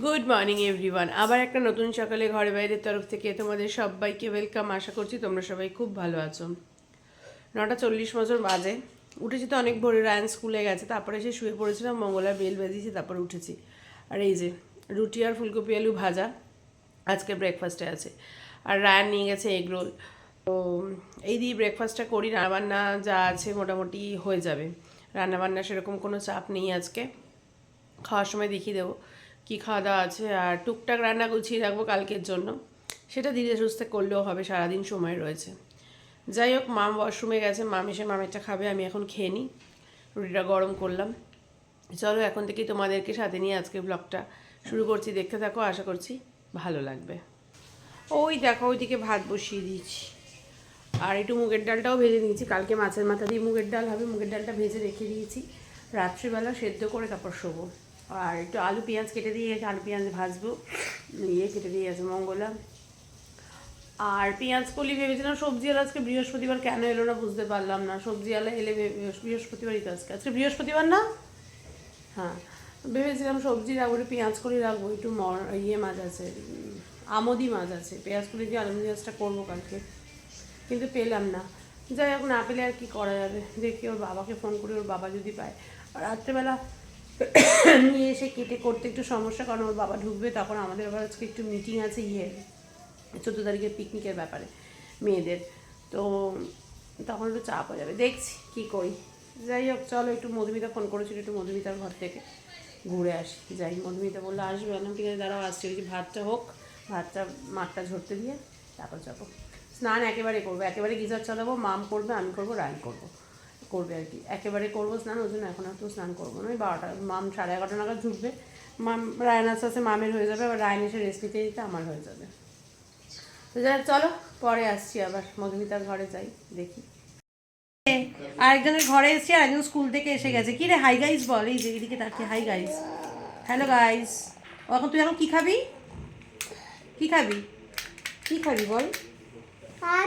Good morning everyone আবার একটা নতুন সকালে ঘরে বাইরের তরফ থেকে তোমাদের সবাইকে ওয়েলকাম আশা করছি তোমরা সবাই খুব ভালো আছো। নটা চল্লিশ বছর বাজে। উঠেছি তো অনেক ভোরে, রায়ন স্কুলে গেছে, তারপরে এসে শুয়ে পড়েছিলাম মঙ্গলার বেল বেঁধেছি, তারপরে উঠেছি। আর এই যে, রুটি আর ফুলকপি আলু ভাজা আজকে ব্রেকফাস্টে আছে। আর রায়ান নিয়ে গেছে এগ রোল তো এই দিয়ে ব্রেকফাস্টটা করি, রান্নাবান্না যা আছে মোটামুটি হয়ে যাবে। রান্নাবান্না সেরকম কোনো চাপ নেই আজকে। খাওয়ার সময় দেখিয়ে দেবো। কী খাওয়া দাওয়া আছে আর টুকটাক রান্না গুছিয়ে রাখব কালকের জন্য। সেটা ধীরে সুস্থে করলেও হবে, সারাদিন সময় রয়েছে। যাই হোক, মাম ওয়াশরুমে গেছে, মাম এসে মামেরটা খাবে, আমি এখন খেয়ে নিই। রুটিটা গরম করলাম। চলো, এখন থেকেই তোমাদেরকে সাথে নিয়ে আজকে ব্লগটা শুরু করছি। দেখতে থাকো, আশা করছি ভালো লাগবে। ওই দেখো, ওইদিকে ভাত বসিয়ে দিয়েছি। আর একটু মুগের ডালটাও ভেজে নিয়েছি। কালকে মাছের মাথা দিয়ে মুগের ডাল হবে, মুগের ডালটা ভেজে রেখে দিয়েছি। রাত্রিবেলা সেদ্ধ করে তারপর শোবো। আর একটু আলু পেঁয়াজ কেটে দিয়ে গেছে আলু পেঁয়াজ ভাজবো। ইয়ে কেটে দিয়ে গেছে মঙ্গলা। আর পেঁয়াজ কলি ভেবেছিলাম সবজি সবজিওয়ালা আজকে বৃহস্পতিবার, কেন এলো না বুঝতে পারলাম না। সবজি সবজিওয়ালা এলে বৃহস্পতিবারই তো আজকে। আজকে বৃহস্পতিবার না? হ্যাঁ ভেবেছিলাম সবজি রাখব, একটু পেঁয়াজ কলি রাখব, একটু মর- ইয়ে মাছ আছে আমদি মাছ আছে। পেঁয়াজ কলি দিয়ে আলু মাছটা করব কালকে। কিন্তু পেলাম না। যাই হোক, না পেলে আর কি করা যাবে? দেখি, ওর বাবাকে ফোন করি, ওর বাবা যদি পায়। আর রাত্রেবেলা নিয়ে এসে কেটে করতে একটু সমস্যা, কারণ ওর বাবা ঢুকবে, তখন আমাদের আবার আজকে একটু মিটিং আছে ইয়ে চোদ্দ তারিখের পিকনিকের ব্যাপারে, মেয়েদের। তো তখন একটু চাপ হয়ে যাবে। দেখছি কী করি। যাই হোক, চলো একটু মধুমিতা ফোন করেছিল একটু মধুমিতার ঘর থেকে। ঘুরে আসি। যাই, মধুমিতা বলল, আসবে না ঠিক আছে, দাঁড়াও, আসছি। ওই ভাতটা হোক, ভাতটা, মাঠটা ঝরতে দিয়ে, তারপর যাব। স্নান একেবারে করব, একেবারে গিজার চালাবো, মাম করবে, আমি করব রান করব। করবে আর কি। একেবারে করব স্নান, ওই জন্য এখন আর তো স্নান করব না। ওই বারোটা, মাম সাড়ে এগারোটা নাগাদ ঢুকবে। মাম, রায়ন আস্তে আস্তে মামের হয়ে যাবে আবার রায়ন এসে রেস্ট নিতে নিতে আমার হয়ে যাবে। তো যাই চলো, পরে আসছি আবার। মধুমিতার ঘরে যাই, দেখি। আরেকজনের ঘরে এসেছি আর একজন স্কুল থেকে এসে গেছে। কি রে হাই গাইস বল, এই যে এদিকে তাকিয়ে হাই গাইস হ্যালো গাইস এখন তুই এখন কী খাবি? কী খাবি? কী খাবি বল?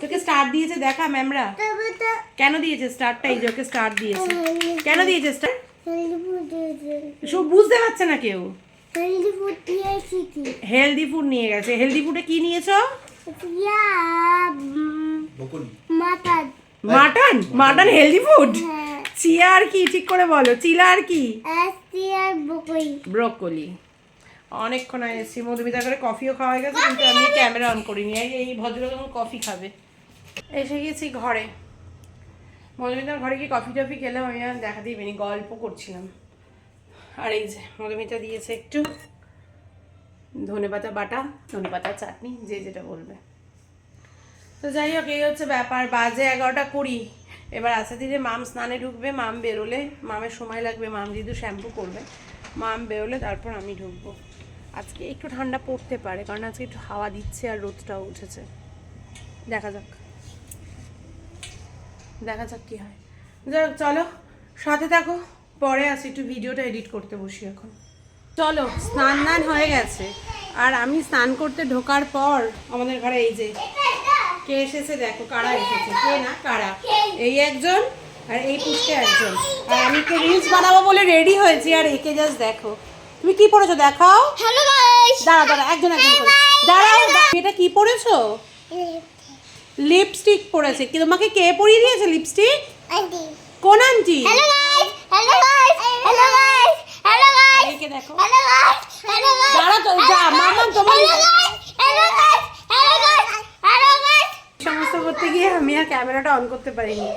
তোকে স্টার দিয়েছে দেখা ম্যামরা। কেন দিয়েছে স্টারটা এই যে ওকে স্টার দিয়েছে। কেন দিয়েছে স্টার সব বুঝতে পারছে না কেউ। হেলদি ফুড নিয়ে গেছে। হেলদি ফুডে কি নিয়েছো? Mutton. Mutton? Healthy food chia আর কি ঠিক করে বলো। চিলা আর কি? ব্রোকলি। অনেকক্ষণ এসেছি। মধুমিতা করে কফিও খাওয়া হয়ে গেছে কিন্তু আমি ক্যামেরা অন করিনি। এই এই ভদ্রলোক এখন কফি খাবে। এসে গেছি ঘরে। মধুমিতার ঘরে কি কফি টফি খেলাম আমি আর দেখা দিইনি গল্প করছিলাম। আর এই যে মধুমিতা দিয়েছে একটু ধনেপাতা বাটা ধনেপাতা চাটনি যে যেটা বলবে। তো যাই হোক এই হচ্ছে ব্যাপার। বাজে এগারোটা কুড়ি। এবার আস্তে ধীরে মাম স্নানে ঢুকবে মাম বেরোলে। মামের সময় লাগবে মাম যেহেতু শ্যাম্পু করবে। মাম বেরোলে তারপর আমি ঢুকবো। আজকে একটু ঠান্ডা পড়তে পারে, কারণ আজকে একটু হাওয়া দিচ্ছে আর রোদটাও উঠেছে। দেখা যাক। দেখা যাক কী হয়। যাই চলো, সাথে থাকো, পরে আসি, একটু ভিডিওটা এডিট করতে বসি এখন। চলো, স্নান দান হয়ে গেছে। আর আমি স্নান করতে ঢোকার পর, আমাদের ঘরে এই যে, কে এসেছে দেখো, কারা এসেছে? কে না, কারা? এই একজন আর এই পুষকে একজন। আর আমি একটু রিলস বানাবো বলে রেডি হয়েছি, আর একে জাস্ট দেখো। তুমি কি পড়েছো দেখাও হ্যালো গাইস দাঁড়া দাঁড়া একজন একজন করে দাঁড়াও এটা কি পড়েছো লিপস্টিক পড়েছে কি তোমাকে কে পরিয়ে দিয়েছে লিপস্টিক আন্টি কোন aunty hello guys hello guys hello guys hello guys একে দেখো হ্যালো গাইস হ্যালো গাইস দাঁড়া তো, যা, মামাম, তোমার- hello guys hello guys hello guys hello guys সমস্ত করতে গিয়ে আমি আর ক্যামেরাটা অন করতে পারিনি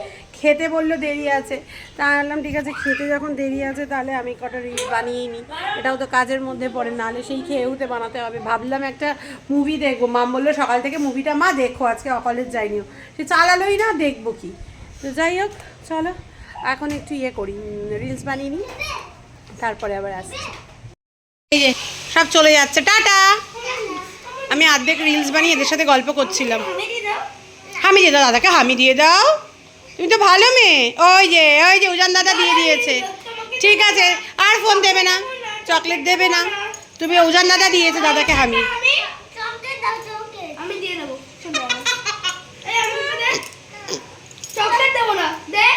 খেতে বলল দেরি আছে। তা বললাম, ঠিক আছে, খেতে যখন দেরি আছে তাহলে আমি কটা রিল বানিয়ে নিই। এটাও তো কাজের মধ্যে পড়ে, নাহলে সেই খেয়ে উঠে বানাতে হবে। ভাবলাম একটা মুভি দেখব। মাম বলল, সকাল থেকে মুভিটা মা দেখো, আজকে কলেজ যাইনিও সে, চালালোই না, দেখব কি? তো যাই হোক, চলো, এখন একটু ইয়ে করি রিলস বানিয়ে নিই, তারপরে আবার আসছি। এই যে, সব চলে যাচ্ছে। টাটা! আমি অর্ধেক রিলস বানিয়ে এদের সাথে গল্প করছিলাম। হামি দিয়ে দাও, দাদাকে হামি দিয়ে দাও। তুমি তো ভালো মেয়ে। ওই যে ওই যে উজান দাদা দিয়ে দিয়েছে। ঠিক আছে আর ফোন দেবে না। চকলেট দেবে না। তুমি উজান দাদা দিয়েছে দাদাকে হামি আমি। চকলেট দাও চকলেট আমি দিয়ে দেবো। এই আমি দে। চকলেট দেবো না দে।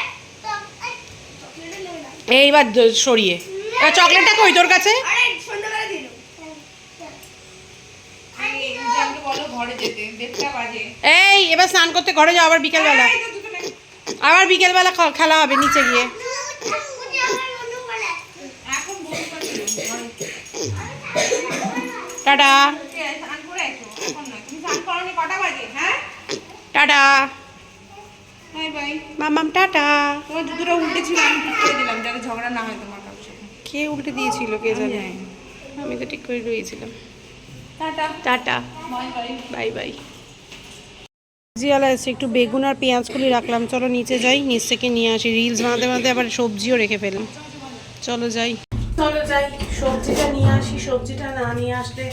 চকলেট দেবো না এইবার সরিয়ে চকলেটটা কই তোর কাছে? এই এবার স্নান করতে ঘরে যাও আবার বিকেলবেলা। আবার বিকেলবেলা খ- খেলা হবে নিচে গিয়ে। টাটা। টাটা। মামাম টাটা। তোমার জুতোটা উল্টে ছিল আমি ঠিক করে দিলাম যাতে ঝগড়া না হয় তোমার কাছে কে উল্টে দিয়েছিল কে জানে? আমি তো ঠিক করে রয়েছিলাম। Tata. Tata. Bye bye bye bye. সবজিওয়ালা এসে একটু বেগুন আর পেঁয়াজগুলি রাখলাম। চলো নিচে যাই নিচ থেকে নিয়ে আসি রিলস বানাতে বানাতে আবার সবজিও রেখে ফেললাম। চলো যাই। চলো যাই সবজিটা নিয়ে আসি সবজিটা না নিয়ে আসলে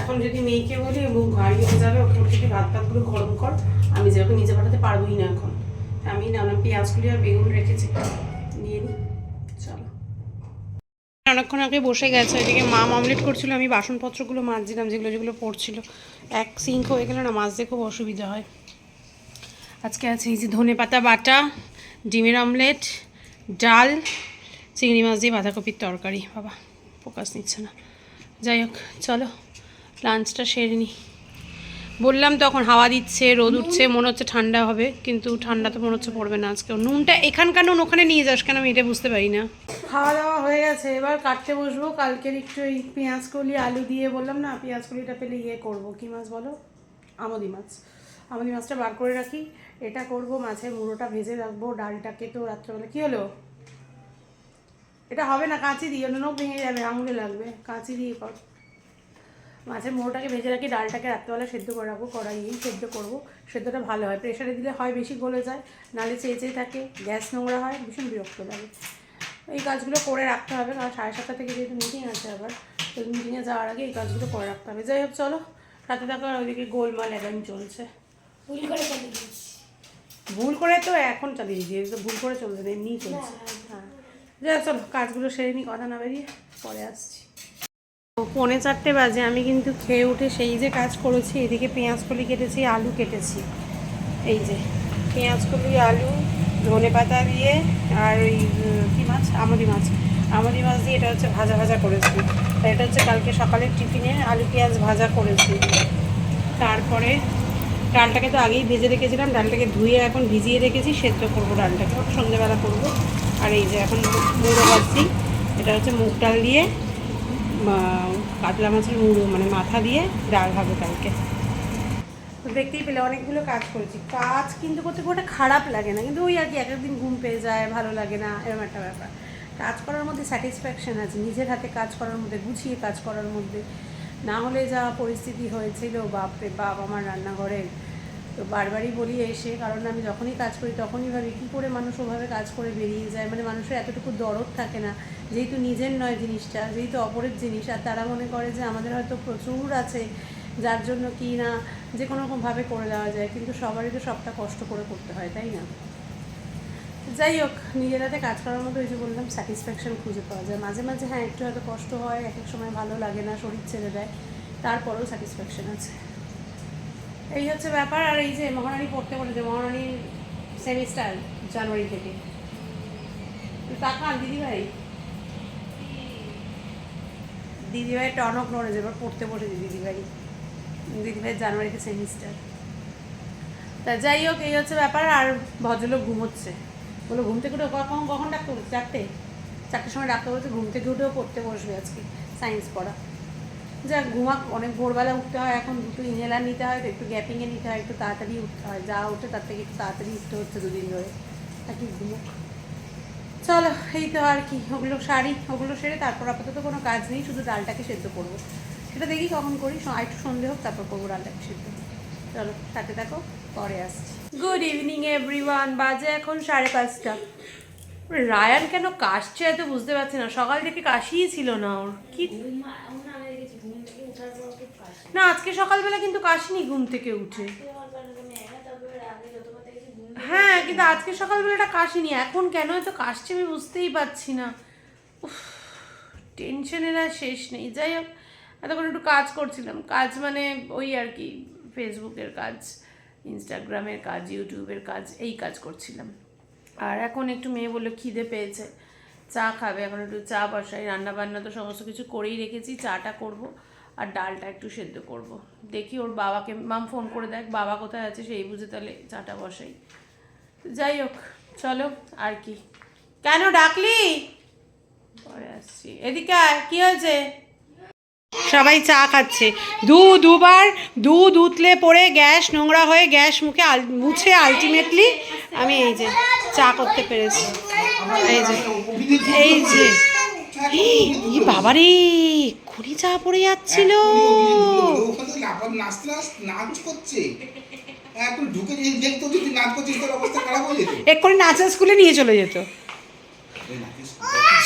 এখন যদি মেয়েকে বলি মুখ ভারী হয়ে যাবে ওকে ওর থেকে ভাত ভাতগুলো গরম কর আমি যেরকম নিজে পাঠাতে পারবোই না এখন। আমি না পেঁয়াজগুলি আর বেগুন রেখেছি নিয়ে নিই চলো। অনেকক্ষণ আগে বসে গেছে ওইদিকে মা অমলেট করছিল আমি বাসনপত্রগুলো মাজছিলাম যেগুলো যেগুলো পড়ছিল। এক সিঙ্ক হয়ে গেলে না মাজতে খুব অসুবিধা হয়। আজকে আছে এই যে ধনে পাতা বাটা ডিমের অমলেট ডাল চিংড়ি মাছ দিয়ে বাঁধাকপির তরকারি। বাবা ফোকাস নিচ্ছে না। যাই হোক চলো লাঞ্চটা সেরে নিই বললাম তখন হাওয়া দিচ্ছে রোদ উঠছে মনে হচ্ছে ঠান্ডা হবে কিন্তু ঠান্ডা তো মনে হচ্ছে পড়বে না আজকে। নুনটা এখানকার নুন ওখানে নিয়ে যাস কেন? আমি এটা বুঝতে পারি না। খাওয়া দাওয়া হয়ে গেছে এবার কাটতে বসবো। কালকের একটু এই পেঁয়াজ কলি আলু দিয়ে বললাম না পেঁয়াজ কলিটা পেলে ইয়ে করব। কি মাছ বলো? আমদি মাছ। আমদি মাছটা বার করে রাখি। এটা করব, মাছের মুড়োটা ভেজে রাখব, ডালটাকে তো রাত্রেবেলা কী হলো? এটা হবে না, কাঁচি দিয়ে, অন্য ভেঙে যাবে আঙুলে লাগবে, কাঁচি দিয়ে কর। মাছের মোড়োটাকে ভেজে রাখি, ডালটাকে রাত্রেবেলা সেদ্ধ করে রাখব কড়াইয়েই সেদ্ধ করব, সেদ্ধটা ভালো হয় প্রেশারে দিলে হয় বেশি গলে যায়, নালে চেয়ে চেয়ে থাকে, গ্যাস নোংরা হয়, ভীষণ বিরক্ত লাগে। এই কাজগুলো করে রাখতে হবে, কারণ সাড়ে সাতটা থেকে যেহেতু মিটিং আছে আবার, তো মিটিংয়ে যাওয়ার আগে এই কাজগুলো করে রাখতে হবে। যাই হোক, চলো, সাথে থাকো ওইদিকে গোলমাল এখন চলছে। করে ভুল করে তো এখন চালিয়ে দিয়ে তো ভুল করে চলছে না এমনিই চলছে হ্যাঁ। হোক, চলো কাজগুলো সেরে নিই কথা না বেরিয়ে পরে আসছি। ও, পৌনে চারটে বাজে আমি কিন্তু খেয়ে উঠে সেই যে কাজ করেছি এদিকে পেঁয়াজ কলি কেটেছি আলু কেটেছি। এই যে পেঁয়াজ কলি আলু ধনে পাতা দিয়ে আর ওই কী মাছ? আমদি মাছ। আমদি মাছ দিয়ে এটা হচ্ছে ভাজা ভাজা করেছি। এটা হচ্ছে কালকে সকালের টিফিনে আলু পেঁয়াজ ভাজা করেছি। তারপরে ডালটাকে তো আগেই ভেজে রেখেছিলাম, ডালটাকে ধুয়ে এখন ভিজিয়ে রেখেছি, সেদ্ধ করব ডালটাকে। সন্ধ্যেবেলা করব। আর এই যে এখন মুড়ো ভাজছি, এটা হচ্ছে মুগ ডাল দিয়ে কাতলা মাছের মুড়ো মানে মাথা দিয়ে ডাল হবে কালকে। তো দেখতেই পেলে, অনেকগুলো কাজ করেছি। কাজ কিন্তু করতে খুব একটা খারাপ লাগে না, কিন্তু ওই আর কি এক একদিন ঘুম পেয়ে যায়, ভালো লাগে না, এরকম একটা ব্যাপার। কাজ করার মধ্যে স্যাটিসফ্যাকশন আছে, নিজের হাতে কাজ করার মধ্যে, গুছিয়ে কাজ করার মধ্যে। না হলে যা পরিস্থিতি হয়েছিল, বাপরে বাপ, আমার রান্নাঘরের তো বারবারই বলি এসে, কারণ আমি যখনই কাজ করি তখনই ভাবি, কী করে মানুষ ওভাবে কাজ করে বেরিয়ে যায়? মানে মানুষের এতটুকু দরদ থাকে না। যেহেতু নিজের নয় জিনিসটা, যেহেতু অপরের জিনিস, আর তারা মনে করে যে আমাদের হয়তো প্রচুর আছে, যার জন্য কি না, যে কোনো রকমভাবে করে দেওয়া যায়। কিন্তু সবারই তো সবটা কষ্ট করে করতে হয়, তাই না? যাই হোক নিজের হাতে কাজ করার মতো ওই যে বললাম স্যাটিসফ্যাকশন খুঁজে পাওয়া যায়। মাঝে মাঝে হ্যাঁ একটু হয়তো কষ্ট হয়, এক এক সময় ভালো লাগে না, শরীর ছেড়ে দেয়, তারপরেও স্যাটিসফ্যাকশন আছে। এই হচ্ছে ব্যাপার, আর এই যে মহারানী পড়তে বলেছে মহারানীর সেমিস্টার জানুয়ারি থেকে। তাকান দিদিভাই? দিদিভাই টনক নড়েছে এবার পড়তে বসেছে দিদিভাই। দিদিভাই জানুয়ারিতে সেমিস্টার তা যাই হোক, এই হচ্ছে ব্যাপার, আর ভদ্রলোক ঘুমোচ্ছে। বলো ঘুম থেকে উঠে কখন কখন ডাক্তার চারটে। চারটের সময় ডাক্তার বলছে, ঘুম থেকে উঠেও পড়তে বসবে আজকে সায়েন্স পড়া। যা ঘুমাক অনেক ভোরবেলা উঠতে হয় এখন দুটো ইনহেলার নিতে হয় তো একটু গ্যাপিংয়ে নিতে হয় একটু তাড়াতাড়ি উঠতে হয় যা ওঠে তার থেকে একটু তাড়াতাড়ি উঠতে হচ্ছে দুদিন ধরে। আর কি ঘুমুক। চলো এই তো আর কি ওগুলো শাড়ি ওগুলো সেরে তারপর আপাতত কোনো কাজ নেই শুধু ডালটাকে সেদ্ধ করব। সেটা দেখি কখন করি একটু সন্ধে হোক তারপর করব ডালটাকে সেদ্ধ। চলো সাথে থাকো পরে আসছি। গুড ইভিনিং এভরিওয়ান বাজে এখন সাড়ে পাঁচটা। রায়ান কেন কাশছে এত বুঝতে পারছি না সকাল থেকে কাশিই ছিল না ওর। কি না, আজকে সকালবেলা কিন্তু কাশিনি ঘুম থেকে উঠে। হ্যাঁ কিন্তু আজকে সকালবেলাটা কাশিনি। এখন কেন এত কাশছে আমি বুঝতেই পারছি না। টেনশনের আর শেষ নেই। যাই হোক, এতক্ষণ একটু কাজ করছিলাম। কাজ মানে ওই আর কি, ফেসবুকের কাজ, ইনস্টাগ্রামের কাজ, ইউটিউবের কাজ, এই কাজ করছিলাম। আর এখন একটু মেয়ে বলল, খিদে পেয়েছে। চা খাবে, এখন একটু চা বসাই। রান্না বান্না তো সমস্ত কিছু করেই রেখেছি, চাটা করব। আর ডালটা একটু সেদ্ধ করব। দেখি ওর বাবাকে, মাম ফোন করে দেখ, বাবা কোথায় আছে সেই বুঝে তাহলে চাটা বসাই। যাই হোক, চলো, আর কি। কেন ডাকলি? পরে আসছি। এদিকে কি হয়েছে? সবাই চা খাচ্ছে। দু, দুবার দুধ উতলে পড়ে গ্যাস, নোংরা হয়ে গ্যাস মুখে মুছে আলটিমেটলি আমি এই যে চা করতে পেরেছি। এই যে এই যে। বাবারে খুনি চা পড়ে যাচ্ছিল। এক্ষুনি নাচের স্কুলে নিয়ে চলে যেত।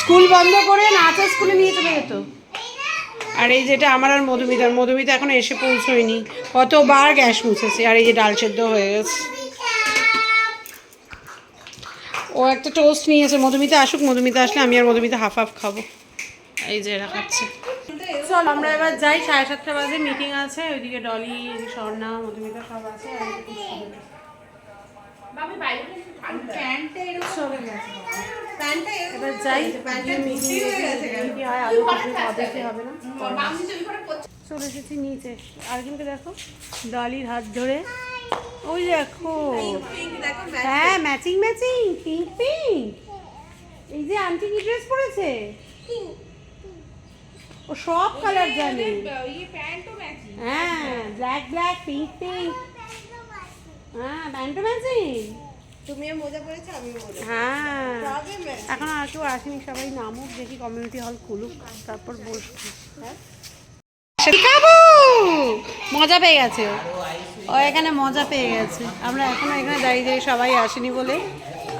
স্কুল বন্ধ করে নাচের স্কুলে নিয়ে চলে যেত। আর এই যেটা আমার আর মধুমিতার মধুমিতা এখন এসে পৌঁছয়নি। কতবার গ্যাস মুছেছে আর এই যে ডাল সেদ্ধ হয়ে গেছে। ও একটা টোস্ট নিয়েছে মধুমিতা আসুক মধুমিতা আসলে আমি আর মধুমিতা হাফ হাফ খাব। এই যে এরা খাচ্ছে। চল আমরা এবার যাই সাড়ে সাতটা বাজে মিটিং আছে ওইদিকে ডলি স্বর্ণা মধুমিতা সব আছে আর চলে এবার যাই প্যান্টটা মিটিং হয়ে গেছে কি হয় আলু কিছু দেখতে হবে না? বাম দিকে ওই করে করছে। চলে এসেছি নিচে। আরেকজনকে দেখো ডলির হাত ধরে। ওই দেখো। হ্যাঁ ম্যাচিং ম্যাচিং পিঙ্ক পিঙ্ক এই যে আন্টি কি ড্রেস পরেছে? ও সব কালার জানে। ইয়ে হ্যাঁ ব্ল্যাক ব্ল্যাক পিঙ্ক পিঙ্ক হ্যাঁ প্যান্টও ম্যাচিং তুমিও মোজা পরেছো আমিও মোজা হ্যাঁ। এখন আর কেউ আসেনি সবাই নামুক দেখি কমিউনিটি হল খুলুক তারপর বসবো। শিখাবো মজা পেয়ে গেছে ও। ও এখানে মজা পেয়ে গেছে। আমরা এখনও এখানে দাঁড়িয়ে দাঁড়িয়ে সবাই আসেনি বলে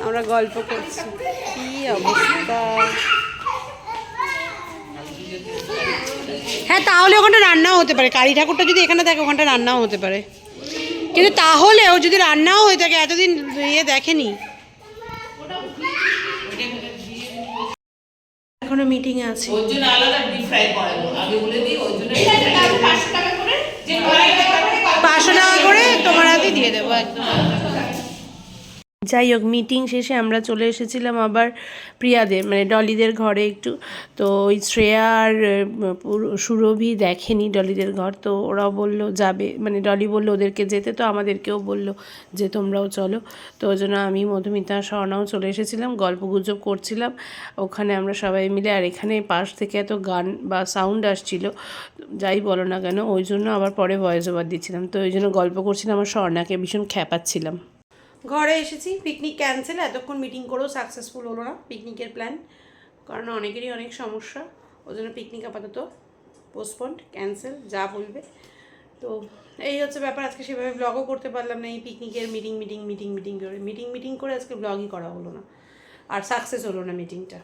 আমরা গল্প করছি। কি অবস্থা? হ্যাঁ তাহলে ওখানটা রান্নাও হতে পারে। কালী ঠাকুরটা যদি এখানে থাকে ওখানটা রান্নাও হতে পারে। কিন্তু তাহলেও যদি রান্নাও হয়ে থাকে এতদিন ইয়ে দেখেনি। এখনও মিটিংয়ে আছে। ওর জন্য আলাদা ডিপ ফ্রাই করাবো। আগে বলে দিই ওর জন্য পাঁচশো টাকা করে তোমার হাতে দিয়ে দেবো একদম। যাই হোক মিটিং শেষে আমরা চলে এসেছিলাম আবার প্রিয়াদের মানে ডলিদের ঘরে একটু। তো ওই শ্রেয়া আর সুরভি দেখেনি ডলিদের ঘর, তো ওরাও বলল যাবে। মানে ডলি বলল ওদেরকে যেতে, তো আমাদেরকেও বলল যে তোমরাও চলো। তো ওই জন্য আমি, মধুমিতা, স্বর্ণাও চলে এসেছিলাম, গল্প গুজব করছিলাম। ওখানে আমরা সবাই মিলে, আর এখানে পাশ থেকে এত গান বা সাউন্ড আসছিল, যাই বলো না কেন, ওই জন্য আবার পরে ভয়েস ওভার দিচ্ছিলাম। তো ওই জন্য গল্প করছিলাম আমার স্বর্ণাকে ভীষণ খ্যাপাচ্ছিলাম। ঘরে এসেছি পিকনিক ক্যান্সেল এতক্ষণ মিটিং করেও সাকসেসফুল হলো না পিকনিকের প্ল্যান কারণ অনেকেরই অনেক সমস্যা ওই জন্য পিকনিক আপাতত পোস্টপন্ড ক্যান্সেল যা বলবে। তো এই হচ্ছে ব্যাপার, আজকে সেভাবে ব্লগও করতে পারলাম না, এই পিকনিকের মিটিং মিটিং মিটিং মিটিং করে মিটিং মিটিং করে আজকে ব্লগই করা হলো না, আর সাকসেস হলো না মিটিংটা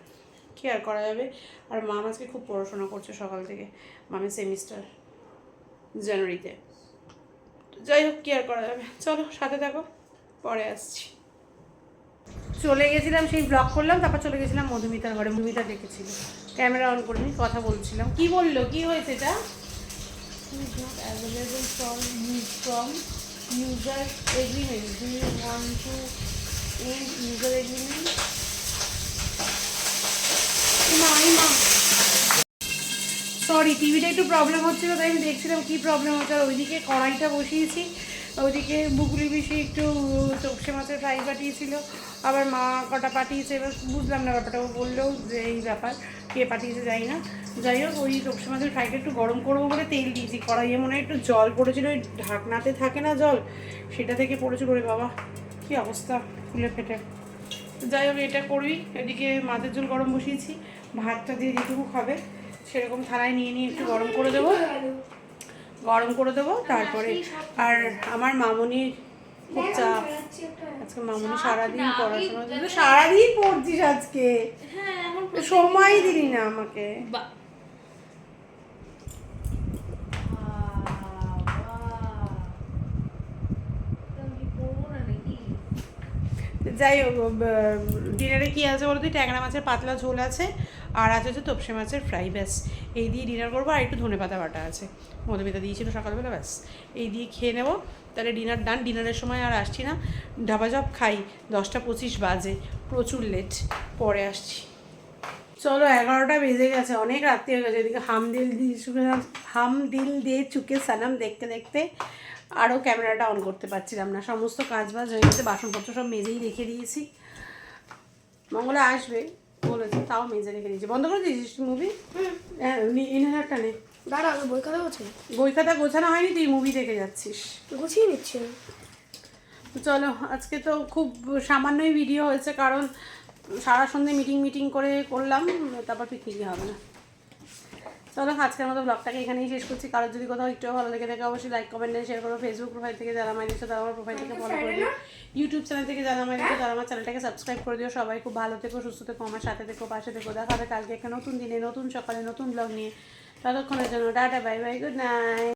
কি আর করা যাবে? আর মাম আজকে খুব পড়াশোনা করছে সকাল থেকে মামের সেমিস্টার জানুয়ারিতে যাই হোক, কি আর করা যাবে? চলো, সাথে থাকো। পরে আসছি। চলে গেছিলাম সেই ব্লগ করলাম তারপর চলে গেছিলাম মধুমিতার ঘরে। মধুমিতা ডেকেছিল। ক্যামেরা অন করিনি কথা বলছিলাম। কি বলল? কি হয়েছে এটা? Available from from user agreement do you want to end user agreement না মা সরি টিভিটা একটু প্রবলেম হচ্ছিল তাই আমি দেখছিলাম কী প্রবলেম হচ্ছে আর ওইদিকে কড়াইটা বসিয়েছি। ওইদিকে বুকুলি বেশি একটু চোখসে মাছের ফ্রাই পাঠিয়েছিল। আবার মা কটা পাঠিয়েছে, এবার বুঝলাম না ব্যাপারটা। ও বলল যে এই ব্যাপার, কে পাঠিয়েছে জানি না। যাই হোক, ওই চোখসে মাছের ফ্রাইটা একটু গরম করব বলে তেল দিয়েছি। কড়াইয়ে মনে হয় একটু জল পড়েছিল, ওই ঢাকনাতে থাকে না জল, সেটা থেকে পড়েছিল। ওরে বাবা, কী অবস্থা ফুলে ফেটে। যাই হোক, এটা করবি। এদিকে মাছের ঝোল গরম বসিয়েছি। ভাতটা দিয়ে যেটুকু খাবে, সেরকম থালায় নিয়ে নিয়ে একটু গরম করে দেবো। গরম করে দেবো তারপরে আর আমার মামনির খুব চাপ। আজকে মামনি সারাদিন পড়াশোনা সারাদিন পড়ছিস আজকে। সময় দিলি না আমাকে। যাই হোক ডিনারে কী আছে বলতো? ট্যাংরা মাছের পাতলা ঝোল আছে, আর আছে হচ্ছে তপসে মাছের ফ্রাই, ব্যাস। এই দিয়ে ডিনার করব, আর একটু ধনে পাতা বাটা আছে। মধুমিতা দিয়েছিল সকালবেলা, ব্যাস। এই দিয়ে খেয়ে নেব। তাহলে ডিনার ডান, ডিনারের সময় আর আসছি না। ঢাবা জব খাই, দশটা পঁচিশ বাজে, প্রচুর লেট পরে আসছি। চলো, এগারোটা বেজে গেছে, অনেক রাত্রি হয়ে গেছে, এদিকে হাম দিল দিয়ে চুকে- হাম দিল দিয়ে চুকে সালাম দেখতে দেখতে। আরও ক্যামেরাটা অন করতে পারছিলাম না। সমস্ত কাজ বাজ হয়ে গেছে বাসনপত্র সব মেজেই রেখে দিয়েছি। মঙ্গলা আসবে বলেছে তাও মেজে রেখে দিয়েছি। বন্ধ করে দিয়েছিস মুভি হ্যাঁ ইনহেলারটা নে। দাঁড়া আমি বই খাতা বলছি বই খাতা গোছানো হয়নি তুই মুভি দেখে যাচ্ছিস। গুছিয়ে নিচ্ছি তো চলো আজকে তো খুব সামান্যই ভিডিও হয়েছে কারণ সারা সন্ধে মিটিং মিটিং করে করলাম তারপর পিকনিকই হবে না। চলো আজকের মতো ব্লগটাকে এখানেই শেষ করছি। কারোর যদি কোথাও একটু ভালো লেগে থাকে, অবশ্যই লাইক কমেন্ট শেয়ার করো। ফেসবুক প্রোফাইল থেকে যারা আমার নিচ্ছে তারা আমার প্রোফাইল থেকে ফলো করে দিও। ইউটিউব চ্যানেল থেকে যারা আমার নিচ্ছে তারা আমার চ্যানেলটাকে সাবস্ক্রাইব করে দিও। সবাই খুব ভালো থেকো, সুস্থ থেকো, আমার সাথে থেকো, পাশে থেকো। দেখা হবে কালকে একটা নতুন দিনে, নতুন সকালে, নতুন ব্লগ নিয়ে। ততক্ষণের জন্য tata bye bye good night